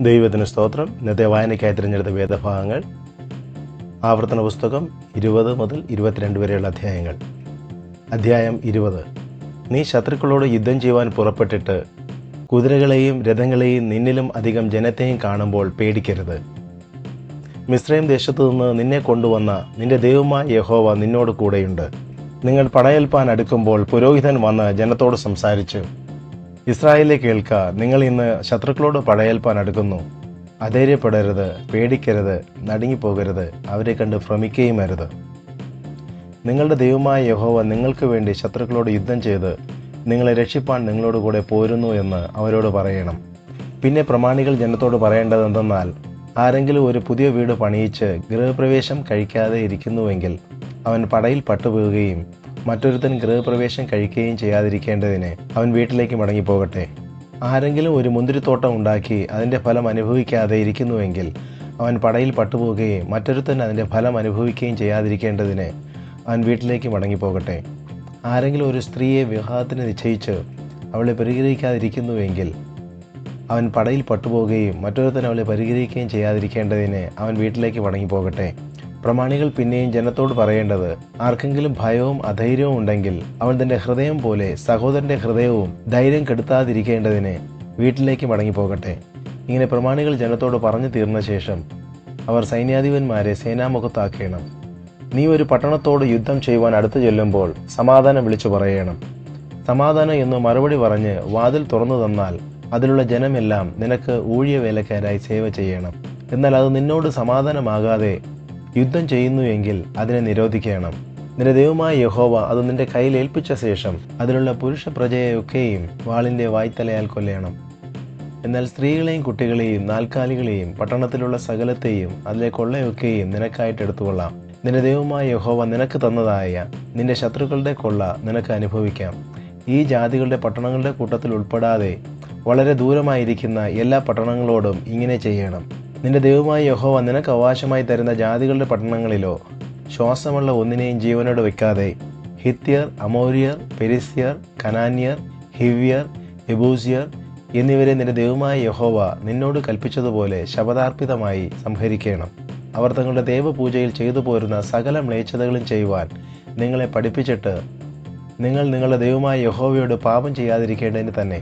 ദൈവത്തിന് സ്തോത്രം. ഇന്നത്തെ വായനയ്ക്കായി തിരഞ്ഞെടുത്ത വേദഭാഗങ്ങൾ. ആവർത്തന പുസ്തകം ഇരുപത് മുതൽ ഇരുപത്തിരണ്ട് വരെയുള്ള അധ്യായങ്ങൾ. അധ്യായം ഇരുപത്. നീ ശത്രുക്കളോട് യുദ്ധം ചെയ്യുവാൻ പുറപ്പെട്ടിട്ട് കുതിരകളെയും രഥങ്ങളെയും നിന്നിലും അധികം ജനത്തെയും കാണുമ്പോൾ പേടിക്കരുത്. മിശ്രയും ദേശത്തു നിന്ന് നിന്നെ കൊണ്ടുവന്ന നിന്റെ ദൈവമായ യഹോവ നിന്നോട് കൂടെയുണ്ട്. നിങ്ങൾ പടയൽപ്പാൻ അടുക്കുമ്പോൾ പുരോഹിതൻ വന്ന് ജനത്തോട് സംസാരിച്ചു. ഇസ്രായേലിലെ കേൾക്ക നിങ്ങൾ ഇന്ന് ശത്രുക്കളോട് പടയേൽപ്പാൻ അടുക്കുന്നു. അധൈര്യപ്പെടരുത് പേടിക്കരുത് നടുങ്ങിപ്പോകരുത് അവരെ കണ്ട് ഭ്രമിക്കുകയും അരുത്. നിങ്ങളുടെ ദൈവമായ യഹോവ നിങ്ങൾക്ക് വേണ്ടി ശത്രുക്കളോട് യുദ്ധം ചെയ്ത് നിങ്ങളെ രക്ഷിപ്പാൻ നിങ്ങളോട് കൂടെ പോരുന്നു എന്ന് അവരോട് പറയണം. പിന്നെ പ്രമാണികൾ ജനത്തോട് പറയേണ്ടത് എന്തെന്നാൽ ആരെങ്കിലും ഒരു പുതിയ വീട് പണിയിച്ച് ഗൃഹപ്രവേശം കഴിക്കാതെ ഇരിക്കുന്നുവെങ്കിൽ അവൻ പടയിൽ പട്ടുപോകുകയും മറ്റൊരുത്തൻ ഗൃഹപ്രവേശം കഴിക്കുകയും ചെയ്യാതിരിക്കേണ്ടതിന് അവൻ വീട്ടിലേക്ക് മടങ്ങിപ്പോകട്ടെ. ആരെങ്കിലും ഒരു മുന്തിരിത്തോട്ടം ഉണ്ടാക്കി അതിന്റെ ഫലം അനുഭവിക്കാതെ ഇരിക്കുന്നുവെങ്കിൽ അവൻ പടയിൽ പട്ടുപോകുകയും മറ്റൊരുത്തൻ അതിന്റെ ഫലം അനുഭവിക്കുകയും ചെയ്യാതിരിക്കേണ്ടതിന് അവൻ വീട്ടിലേക്ക് മടങ്ങിപ്പോകട്ടെ. ആരെങ്കിലും ഒരു സ്ത്രീയെ വിവാഹത്തിന് നിശ്ചയിച്ച് അവളെ പരിഗ്രഹിക്കാതിരിക്കുന്നുവെങ്കിൽ അവൻ പടയിൽ പട്ടുപോകുകയും മറ്റൊരുത്തൻ അവളെ പരിഗ്രഹിക്കുകയും ചെയ്യാതിരിക്കേണ്ടതിന് അവൻ വീട്ടിലേക്ക് മടങ്ങിപ്പോകട്ടെ. പ്രമാണികൾ പിന്നെയും ജനത്തോട് പറയേണ്ടത് ആർക്കെങ്കിലും ഭയവും അധൈര്യവും ഉണ്ടെങ്കിൽ അവൻ തന്റെ ഹൃദയം പോലെ സഹോദരന്റെ ഹൃദയവും ധൈര്യം കെടുത്താതിരിക്കേണ്ടതിന് വീട്ടിലേക്ക് മടങ്ങിപ്പോകട്ടെ. ഇങ്ങനെ പ്രമാണികൾ ജനത്തോട് പറഞ്ഞു തീർന്ന ശേഷം അവർ സൈന്യാധിപന്മാരെ സേനാമുഖത്താക്കണം. നീ ഒരു പട്ടണത്തോട് യുദ്ധം ചെയ്യുവാൻ അടുത്തു ചെല്ലുമ്പോൾ സമാധാനം വിളിച്ചു പറയണം. സമാധാനം എന്ന് മറുപടി പറഞ്ഞ് വാതിൽ തുറന്നു തന്നാൽ അതിലുള്ള ജനമെല്ലാം നിനക്ക് ഊഴിയ വേലക്കാരായി സേവ ചെയ്യണം. എന്നാൽ അത് നിന്നോട് സമാധാനമാകാതെ യുദ്ധം ചെയ്യുന്നു എങ്കിൽ അതിനെ നിരോധിക്കണം. നിന്റെ ദൈവമായ യഹോവ അത് നിന്റെ കയ്യിൽ ഏൽപ്പിച്ച ശേഷം അതിലുള്ള പുരുഷ പ്രജയെയൊക്കെയും വാളിന്റെ വായ്ത്തലയാൽ കൊല്ലണം. എന്നാൽ സ്ത്രീകളെയും കുട്ടികളെയും നാൽക്കാലികളെയും പട്ടണത്തിലുള്ള സകലത്തെയും അതിലെ കൊള്ളയൊക്കെയും നിനക്കായിട്ട് എടുത്തുകൊള്ളാം. നിന്റെ ദൈവമായ യഹോവ നിനക്ക് തന്നതായ നിന്റെ ശത്രുക്കളുടെ കൊള്ള നിനക്ക് അനുഭവിക്കാം. ഈ ജാതികളുടെ പട്ടണങ്ങളുടെ കൂട്ടത്തിൽ ഉൾപ്പെടാതെ വളരെ ദൂരമായിരിക്കുന്ന എല്ലാ പട്ടണങ്ങളോടും ഇങ്ങനെ ചെയ്യണം. നിന്റെ ദൈവമായ യഹോവ നിനക്ക് അവകാശമായി തരുന്ന ജാതികളുടെ പട്ടണങ്ങളിലോ ശ്വാസമുള്ള ഒന്നിനെയും ജീവനോട് വെക്കാതെ ഹിത്യർ അമോരിയർ പെരിസ്യർ കനാന്യർ ഹിവ്യർ എബൂസിയർ എന്നിവരെ നിന്റെ ദൈവമായ യഹോവ നിന്നോട് കൽപ്പിച്ചതുപോലെ ശപഥാർപ്പിതമായി സംഹരിക്കണം. അവർ തങ്ങളുടെ ദേവപൂജയിൽ ചെയ്തു പോരുന്ന സകല മ്ലേച്ഛതകളും ചെയ്യുവാൻ നിങ്ങളെ പഠിപ്പിച്ചിട്ട് നിങ്ങൾ നിങ്ങളുടെ ദൈവമായ യഹോവയോട് പാപം ചെയ്യാതിരിക്കേണ്ടതിന് തന്നെ.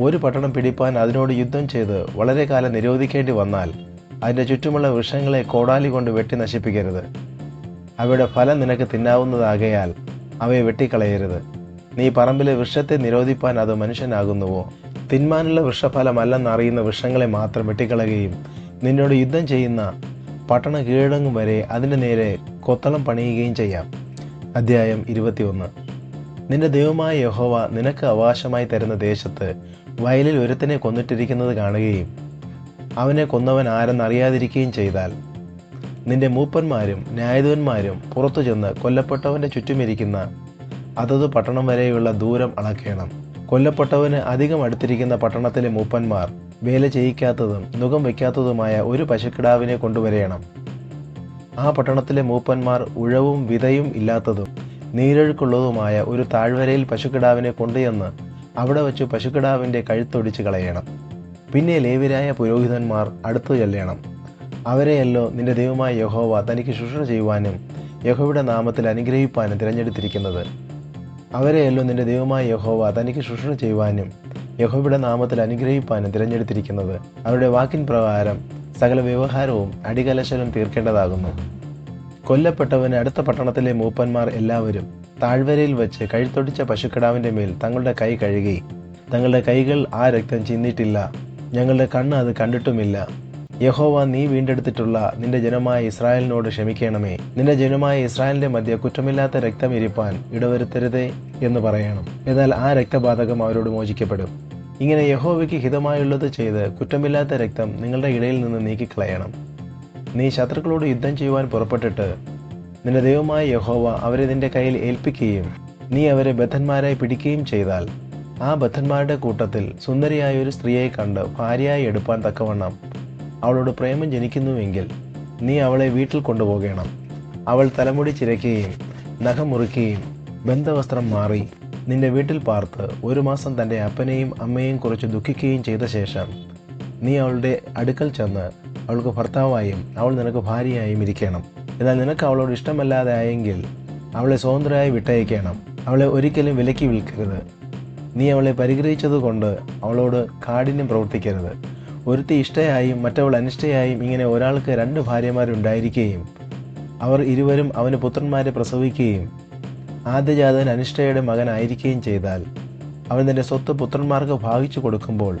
ഒരു പട്ടണം പിടിപ്പാൻ അതിനോട് യുദ്ധം ചെയ്ത് വളരെ കാലം നിരോധിക്കേണ്ടി വന്നാൽ അതിന്റെ ചുറ്റുമുള്ള വൃക്ഷങ്ങളെ കോടാലി കൊണ്ട് വെട്ടി നശിപ്പിക്കരുത്. അവയുടെ ഫലം നിനക്ക് തിന്നാവുന്നതാകയാൽ അവയെ വെട്ടിക്കളയരുത്. നീ പറമ്പിലെ വൃക്ഷത്തെ നിരോധിപ്പാൻ അത് മനുഷ്യനാകുന്നുവോ? തിന്മാനുള്ള വൃക്ഷഫലമല്ലെന്ന് അറിയുന്ന വൃക്ഷങ്ങളെ മാത്രം വെട്ടിക്കളയുകയും നിന്നോട് യുദ്ധം ചെയ്യുന്ന പട്ടണ കീഴടങ്ങും വരെ അതിന്റെ നേരെ കൊത്തളം പണിയുകയും ചെയ്യാം. അധ്യായം ഇരുപത്തിയൊന്ന്. നിന്റെ ദൈവമായ യഹോവ നിനക്ക് അവകാശമായി തരുന്ന ദേശത്ത് വയലിൽ ഒരുത്തനെ കൊന്നിട്ടിരിക്കുന്നത് കാണുകയും അവനെ കൊന്നവൻ ആരെന്നറിയാതിരിക്കുകയും ചെയ്താൽ നിന്റെ മൂപ്പന്മാരും ന്യായാധിപന്മാരും പുറത്തു ചെന്ന് കൊല്ലപ്പെട്ടവന്റെ ചുറ്റുമിരിക്കുന്ന അതത് പട്ടണം വരെയുള്ള ദൂരം അളക്കണം. കൊല്ലപ്പെട്ടവന് അധികം അടുത്തിരിക്കുന്ന പട്ടണത്തിലെ മൂപ്പന്മാർ വേല ചെയ്യിക്കാത്തതും മുഖം വയ്ക്കാത്തതുമായ ഒരു പശുക്കിടാവിനെ കൊണ്ടുവരയണം ആ പട്ടണത്തിലെ മൂപ്പന്മാർ ഉഴവും വിതയും ഇല്ലാത്തതും നീരൊഴുക്കുള്ളതുമായ ഒരു താഴ്വരയിൽ പശുക്കിടാവിനെ കൊണ്ടുചെന്ന് അവിടെ വച്ച് പശുക്കിടാവിന്റെ കഴുത്തൊടിച്ച് കളയണം. പിന്നെ ലേവിരായ പുരോഹിതന്മാർ അടുത്തു ചെല്ലണം. അവരെയല്ലോ നിന്റെ ദൈവമായ യഹോവ തനിക്ക് ശുശ്രൂഷ ചെയ്യുവാനും യഹോവയുടെ നാമത്തിൽ അനുഗ്രഹിപ്പാനും തിരഞ്ഞെടുത്തിരിക്കുന്നത്. അവരെയല്ലോ നിന്റെ ദൈവമായ യഹോവ തനിക്ക് ശുശ്രൂഷ ചെയ്യുവാനും യഹോവയുടെ നാമത്തിൽ അനുഗ്രഹിപ്പാനും തിരഞ്ഞെടുത്തിരിക്കുന്നത്. അവരുടെ വാക്കിൻ പ്രകാരം സകല വ്യവഹാരവും അടികലശലും തീർക്കേണ്ടതാകുന്നു. കൊല്ലപ്പെട്ടവന് അടുത്ത പട്ടണത്തിലെ മൂപ്പന്മാർ എല്ലാവരും താഴ്വരയിൽ വെച്ച് കഴുത്തൊടിച്ച പശുക്കിടാവിന്റെ മേൽ തങ്ങളുടെ കൈ കഴുകി. തങ്ങളുടെ കൈകൾ ആ രക്തം ചിന്നിട്ടില്ല. ഞങ്ങളുടെ കണ്ണ് അത് കണ്ടിട്ടുമില്ല. യഹോവ നീ വീണ്ടെടുത്തിട്ടുള്ള നിന്റെ ജനമായ ഇസ്രായേലിനോട് ക്ഷമിക്കണമേ. നിന്റെ ജനമായ ഇസ്രായേലിന്റെ മധ്യ കുറ്റമില്ലാത്ത രക്തം ഇരിപ്പാൻ ഇടവരുത്തരുതേ എന്ന് പറയണം. എന്നാൽ ആ രക്തബാധകം അവരോട് മോചിക്കപ്പെടും. ഇങ്ങനെ യഹോവയ്ക്ക് ഹിതമായുള്ളത് ചെയ്ത് കുറ്റമില്ലാത്ത രക്തം നിങ്ങളുടെ ഇടയിൽ നിന്ന് നീക്കിക്കളയണം. നീ ശത്രുക്കളോട് യുദ്ധം ചെയ്യുവാൻ പുറപ്പെട്ടിട്ട് നിന്റെ ദൈവമായ യഹോവ അവരെ നിന്റെ കയ്യിൽ ഏൽപ്പിക്കുകയും നീ അവരെ ബദ്ധന്മാരായി പിടിക്കുകയും ചെയ്താൽ ആ ബദ്ധന്മാരുടെ കൂട്ടത്തിൽ സുന്ദരിയായ ഒരു സ്ത്രീയെ കണ്ട് ഭാര്യയായി എടുപ്പാൻ തക്കവണ്ണം അവളോട് പ്രേമം ജനിക്കുന്നുവെങ്കിൽ നീ അവളെ വീട്ടിൽ കൊണ്ടുപോകണം. അവൾ തലമുടി ചിരയ്ക്കുകയും നഖം മുറിക്കുകയും ബന്ധവസ്ത്രം മാറി നിന്റെ വീട്ടിൽ പാർത്ത് ഒരു മാസം തന്റെ അപ്പനെയും അമ്മയെയും കുറിച്ച് ദുഃഖിക്കുകയും ചെയ്ത ശേഷം നീ അവളുടെ അടുക്കൽ ചെന്ന് അവൾക്ക് ഭർത്താവായും അവൾ നിനക്ക് ഭാര്യയായും ഇരിക്കണം. എന്നാൽ നിനക്ക് അവളോട് ഇഷ്ടമല്ലാതെ ആയെങ്കിൽ അവളെ സ്വതന്ത്രയായി വിട്ടയക്കണം. അവളെ ഒരിക്കലും വിലക്കി വിൽക്കരുത്. നീ അവളെ പരിഗ്രഹിച്ചതുകൊണ്ട് അവളോട് കാഠിന്യം പ്രവർത്തിക്കരുത്. ഒരുത്തി ഇഷ്ടയായും മറ്റവൾ അനിഷ്ടയായും ഇങ്ങനെ ഒരാൾക്ക് രണ്ട് ഭാര്യമാരുണ്ടായിരിക്കുകയും അവർ ഇരുവരും അവന് പുത്രന്മാരെ പ്രസവിക്കുകയും ആദ്യജാതൻ അനിഷ്ടയുടെ മകനായിരിക്കുകയും ചെയ്താൽ അവൻ തന്റെ സ്വത്ത് പുത്രന്മാർക്ക് ഭാഗിച്ചു കൊടുക്കുമ്പോൾ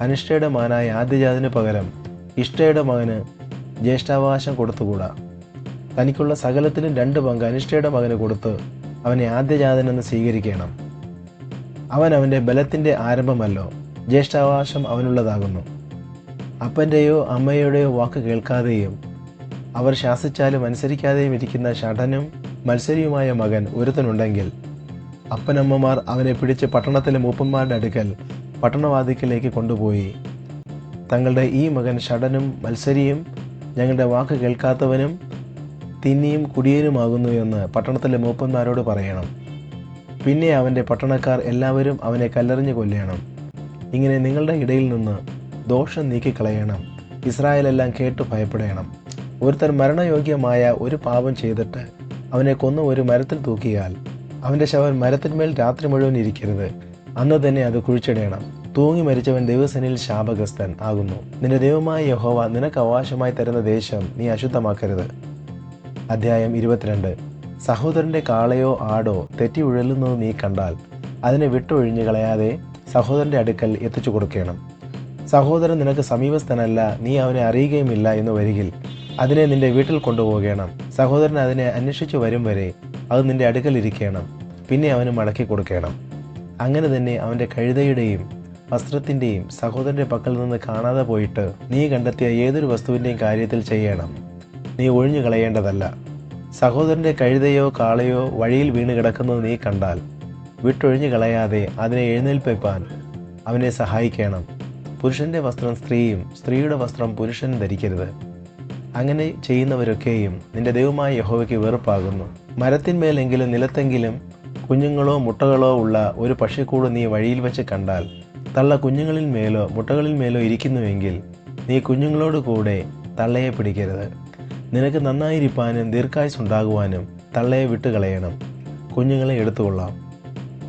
അനിഷ്ടയുടെ മകനായ ആദ്യജാതന് പകരം ഇഷ്ടയുടെ മകന് ജ്യേഷ്ഠാവകാശം കൊടുത്തുകൂടാ. തനിക്കുള്ള സകലത്തിലും രണ്ട് പങ്ക് അനിഷ്ടയുടെ മകന് കൊടുത്ത് അവനെ ആദ്യജാതനെന്ന് സ്വീകരിക്കണം. അവൻ അവന്റെ ബലത്തിന്റെ ആരംഭമല്ലോ. ജ്യേഷ്ഠാവകാശം അവനുള്ളതാകുന്നു. അപ്പന്റെയോ അമ്മയുടെയോ വാക്ക് കേൾക്കാതെയും അവർ ശാസിച്ചാലും അനുസരിക്കാതെയും ഇരിക്കുന്ന ഷഠനും മത്സരിയുമായ മകൻ ഒരുത്തനുണ്ടെങ്കിൽ അപ്പനമ്മമാർ അവനെ പിടിച്ച് പട്ടണത്തിലെ മൂപ്പന്മാരുടെ അടുക്കൽ പട്ടണവാതിക്കലേക്ക് കൊണ്ടുപോയി. തങ്ങളുടെ ഈ മകൻ ഷടനും മത്സരിയും ഞങ്ങളുടെ വാക്ക് കേൾക്കാത്തവനും തിന്നിയും കുടിയനുമാകുന്നു എന്ന് പട്ടണത്തിലെ മൂപ്പന്മാരോട് പറയണം. പിന്നെ അവന്റെ പട്ടണക്കാർ എല്ലാവരും അവനെ കല്ലെറിഞ്ഞ് കൊല്ലണം. ഇങ്ങനെ നിങ്ങളുടെ ഇടയിൽ നിന്ന് ദോഷം നീക്കിക്കളയണം. ഇസ്രായേലെല്ലാം കേട്ട് ഭയപ്പെടണം. ഒരുത്തൻ മരണയോഗ്യമായ ഒരു പാപം ചെയ്തിട്ട് അവനെ കൊന്നു ഒരു മരത്തിൽ തൂക്കിയാൽ അവന്റെ ശവൻ മരത്തിന്മേൽ രാത്രി മുഴുവൻ ഇരിക്കരുത്. അന്ന് തന്നെ അത് കുഴിച്ചിടേണം. തൂങ്ങി മരിച്ചവൻ ദൈവസനിൽ ശാപഗ്രസ്തൻ ആകുന്നു. നിന്റെ ദൈവമായ യഹോവ നിനക്ക് അവകാശമായി തരുന്ന ദേശം നീ അശുദ്ധമാക്കരുത്. അധ്യായം ഇരുപത്തിരണ്ട്. സഹോദരന്റെ കാളയോ ആടോ തെറ്റി ഉഴലുന്നത് നീ കണ്ടാൽ അതിനെ വിട്ടൊഴിഞ്ഞു കളയാതെ സഹോദരന്റെ അടുക്കൽ എത്തിച്ചു കൊടുക്കണം. സഹോദരൻ നിനക്ക് സമീപസ്ഥനല്ല നീ അവനെ അറിയുകയുമില്ല എന്ന് വരികിൽ അതിനെ നിന്റെ വീട്ടിൽ കൊണ്ടുപോകണം. സഹോദരൻ അതിനെ അന്വേഷിച്ചു വരും വരെ അത് നിന്റെ അടുക്കൽ ഇരിക്കണം. പിന്നെ അവന് മടക്കി കൊടുക്കണം. അങ്ങനെ തന്നെ അവന്റെ കഴുതയുടെയും വസ്ത്രത്തിന്റെയും സഹോദരന്റെ പക്കൽ നിന്ന് കാണാതെ പോയിട്ട് നീ കണ്ടെത്തിയ ഏതൊരു വസ്തുവിന്റെയും കാര്യത്തിൽ ചെയ്യണം. നീ ഒഴിഞ്ഞു കളയേണ്ടതല്ല. സഹോദരന്റെ കഴുതയോ കാളയോ വഴിയിൽ വീണ് കിടക്കുന്നത് നീ കണ്ടാൽ വിട്ടൊഴിഞ്ഞു കളയാതെ അതിനെ എഴുന്നേൽപ്പാൻ അവനെ സഹായിക്കണം. പുരുഷന്റെ വസ്ത്രം സ്ത്രീയും സ്ത്രീയുടെ വസ്ത്രം പുരുഷനും ധരിക്കരുത്. അങ്ങനെ ചെയ്യുന്നവരൊക്കെയും നിന്റെ ദൈവമായ യഹോവയ്ക്ക് വെറുപ്പാകുന്നു. മരത്തിന്മേലെങ്കിലും നിലത്തെങ്കിലും കുഞ്ഞുങ്ങളോ മുട്ടകളോ ഉള്ള ഒരു പക്ഷിക്കൂട് നീ വഴിയിൽ വെച്ച് കണ്ടാൽ തള്ള കുഞ്ഞുങ്ങളിൽ മേലോ മുട്ടകളിൽ മേലോ ഇരിക്കുന്നുവെങ്കിൽ നീ കുഞ്ഞുങ്ങളോട് കൂടെ തള്ളയെ പിടിക്കരുത്. നിനക്ക് നന്നായിരിക്കാനും ദീർഘായുസുണ്ടാകുവാനും തള്ളയെ വിട്ടുകളയണം. കുഞ്ഞുങ്ങളെ എടുത്തുകൊള്ളാം.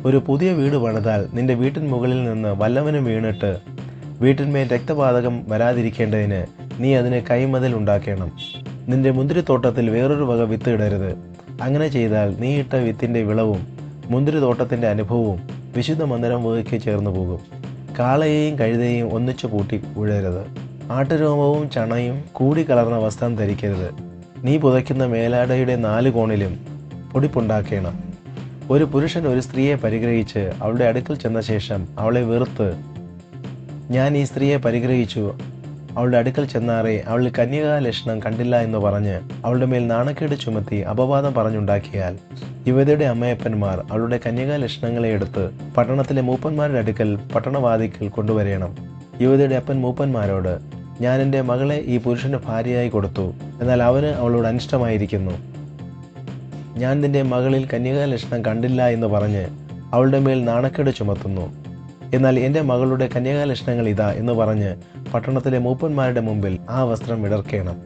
ഒരു പുതിയ വീട് പണിതാൽ നിന്റെ വീട്ടിൻ മുകളിൽ നിന്ന് വല്ലവനും വീണിട്ട് വീട്ടിന്മേൽ രക്തപാതകം വരാതിരിക്കേണ്ടതിന് നീ അതിന് കൈമതിൽ ഉണ്ടാക്കണം. നിന്റെ മുന്തിരിത്തോട്ടത്തിൽ വേറൊരു വക വിത്ത് ഇടരുത്. അങ്ങനെ ചെയ്താൽ നീ ഇട്ട വിത്തിന്റെ വിളവും മുന്തിരിത്തോട്ടത്തിന്റെ അനുഭവവും വിശുദ്ധ മന്ദിരം വകയ്ക്ക് ചേർന്നു പോകും. കാളയെയും കഴുതയെയും ഒന്നിച്ചു പൂട്ടി ഉഴരുത് ആട്ടുരോമവും ചണയും കൂടി കലർന്ന വസ്ത്രം ധരിക്കരുത്. നീ പുതയ്ക്കുന്ന മേലാടയുടെ നാല് കോണിലും പൊടിപ്പുണ്ടാക്കണം. ഒരു പുരുഷൻ ഒരു സ്ത്രീയെ പരിഗ്രഹിച്ച് അവളുടെ അടുക്കൽ ചെന്ന ശേഷം അവളെ വെറുത്ത് ഞാൻ ഈ സ്ത്രീയെ പരിഗ്രഹിച്ചു. അവളുടെ അടുക്കൽ ചെന്നാറേ അവൾ കന്യകാ ലക്ഷണം കണ്ടില്ല എന്ന് പറഞ്ഞ് അവളുടെ മേൽ നാണക്കേട് ചുമത്തി അപവാദം പറഞ്ഞുണ്ടാക്കിയാൽ യുവതിയുടെ അമ്മയപ്പന്മാർ അവളുടെ കന്യകാ ലക്ഷണങ്ങളെ എടുത്ത് പട്ടണത്തിലെ മൂപ്പന്മാരുടെ അടുക്കൽ പട്ടണവാതിക്കൽ കൊണ്ടുവരേണം. യുവതിയുടെ അപ്പൻ മൂപ്പന്മാരോട് ഞാൻ എന്റെ മകളെ ഈ പുരുഷന്റെ ഭാര്യയായി കൊടുത്തു. എന്നാൽ അവന് അവളോട് അനിഷ്ടമായിരിക്കുന്നു. ഞാൻ നിന്റെ മകളിൽ കന്യകാ ലക്ഷണം കണ്ടില്ല എന്ന് പറഞ്ഞ് അവളുടെ മേൽ നാണക്കേട് ചുമത്തുന്നു. എന്നാൽ എന്റെ മകളുടെ കന്യകാ ലക്ഷണങ്ങൾ ഇതാ എന്ന് പറഞ്ഞ് പട്ടണത്തിലെ മൂപ്പന്മാരുടെ മുമ്പിൽ ആ വസ്ത്രം വിടർക്കണം.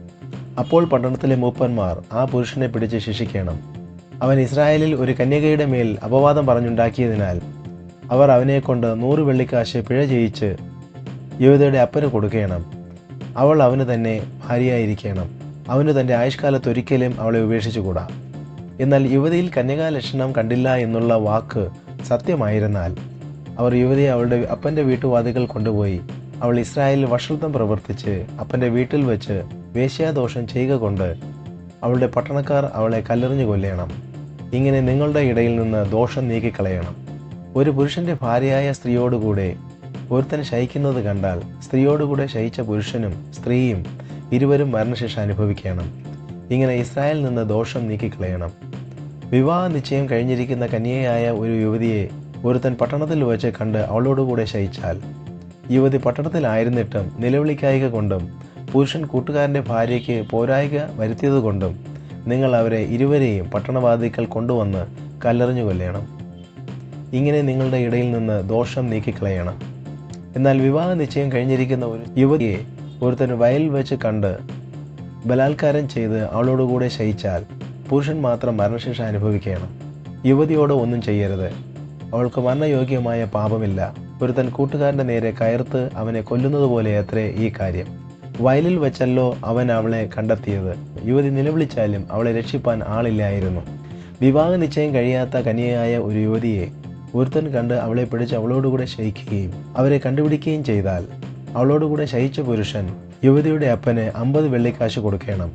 അപ്പോൾ പട്ടണത്തിലെ മൂപ്പന്മാർ ആ പുരുഷനെ പിടിച്ച് ശിക്ഷിക്കണം. അവൻ ഇസ്രായേലിൽ ഒരു കന്യകയുടെ മേൽ അപവാദം പറഞ്ഞുണ്ടാക്കിയതിനാൽ അവർ അവനെക്കൊണ്ട് നൂറ് വെള്ളിക്കാശ് പിഴ ചെയ്യിച്ച് യുവതയുടെ അപ്പന് കൊടുക്കണം. അവൾ അവന് തന്നെ ഭാര്യയായിരിക്കണം. അവന് തന്റെ ആയുഷ്കാലത്ത് ഒരിക്കലും അവളെ ഉപേക്ഷിച്ചുകൂടാ. എന്നാൽ യുവതിയിൽ കന്യകാലക്ഷണം കണ്ടില്ല എന്നുള്ള വാക്ക് സത്യമായിരുന്നാൽ അവർ യുവതിയെ അവളുടെ അപ്പന്റെ വീട്ടുവാതികൾ കൊണ്ടുപോയി അവൾ ഇസ്രായേലിൽ വഷളത്വം പ്രവർത്തിച്ച് അപ്പന്റെ വീട്ടിൽ വെച്ച് വേശ്യാദോഷം ചെയ്യുക കൊണ്ട് അവളുടെ പട്ടണക്കാർ അവളെ കല്ലെറിഞ്ഞു കൊല്ലണം. ഇങ്ങനെ നിങ്ങളുടെ ഇടയിൽ നിന്ന് ദോഷം നീക്കിക്കളയണം. ഒരു പുരുഷന്റെ ഭാര്യയായ സ്ത്രീയോടുകൂടെ ഒരുത്തൻ ശയിക്കുന്നത് കണ്ടാൽ സ്ത്രീയോടുകൂടെ ശയിച്ച പുരുഷനും സ്ത്രീയും ഇരുവരും മരണശിക്ഷ അനുഭവിക്കണം. ഇങ്ങനെ ഇസ്രായേലിൽ നിന്ന് ദോഷം നീക്കിക്കളയണം. വിവാഹ നിശ്ചയം കഴിഞ്ഞിരിക്കുന്ന കന്യയായ ഒരു യുവതിയെ ഒരുത്തൻ പട്ടണത്തിൽ വെച്ച് കണ്ട് അവളോടുകൂടെ ശയിച്ചാൽ. യുവതി പട്ടണത്തിലായിരുന്നിട്ടും നിലവിളിക്കായിക കൊണ്ടും പുരുഷൻ കൂട്ടുകാരന്റെ ഭാര്യയ്ക്ക് പോരായിക വരുത്തിയതുകൊണ്ടും നിങ്ങൾ അവരെ ഇരുവരെയും പട്ടണവാദിക്കൽ കൊണ്ടുവന്ന് കല്ലെറിഞ്ഞു കൊല്ലണം. ഇങ്ങനെ നിങ്ങളുടെ ഇടയിൽ നിന്ന് ദോഷം നീക്കിക്കളയണം. എന്നാൽ വിവാഹ നിശ്ചയം കഴിഞ്ഞിരിക്കുന്ന ഒരു യുവതിയെ ഒരുത്തൻ വയൽ വെച്ച് കണ്ട് ബലാത്കാരം ചെയ്ത് അവളോടുകൂടെ ശയിച്ചാൽ പുരുഷൻ മാത്രം മരണശിക്ഷ അനുഭവിക്കണം യുവതിയോട് ഒന്നും ചെയ്യരുത്. അവൾക്ക് മരണയോഗ്യമായ പാപമില്ല. ഒരുത്തൻ കൂട്ടുകാരന്റെ നേരെ കയർത്ത് അവനെ കൊല്ലുന്നത് പോലെ അത്രേ ഈ കാര്യം. വയലിൽ വെച്ചല്ലോ അവൻ അവളെ കണ്ടെത്തിയത്. യുവതി നിലവിളിച്ചാലും അവളെ രക്ഷിപ്പാൻ ആളില്ലായിരുന്നു. വിവാഹ നിശ്ചയം കഴിയാത്ത കന്യയായ ഒരു യുവതിയെ ഒരുത്തൻ കണ്ട് അവളെ പിടിച്ച് അവളോടുകൂടെ ശയിക്കുകയും അവരെ കണ്ടുപിടിക്കുകയും ചെയ്താൽ അവളോടുകൂടെ ശയിച്ച പുരുഷൻ യുവതിയുടെ അപ്പന് അമ്പത് വെള്ളിക്കാശ് കൊടുക്കണം.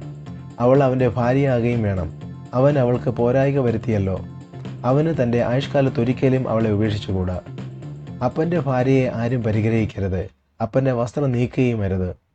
അവൾ അവന്റെ ഭാര്യയാകുകയും വേണം. അവൻ അവൾക്ക് പോരായിക വരുത്തിയല്ലോ. അവന് തന്റെ ആയുഷ്കാലത്ത് ഒരിക്കലും അവളെ ഉപേക്ഷിച്ചുകൂടാ. അപ്പന്റെ ഭാര്യയെ ആരും പരിഗ്രഹിക്കരുത്. അപ്പന്റെ വസ്ത്രം നീക്കുകയും അരുത്.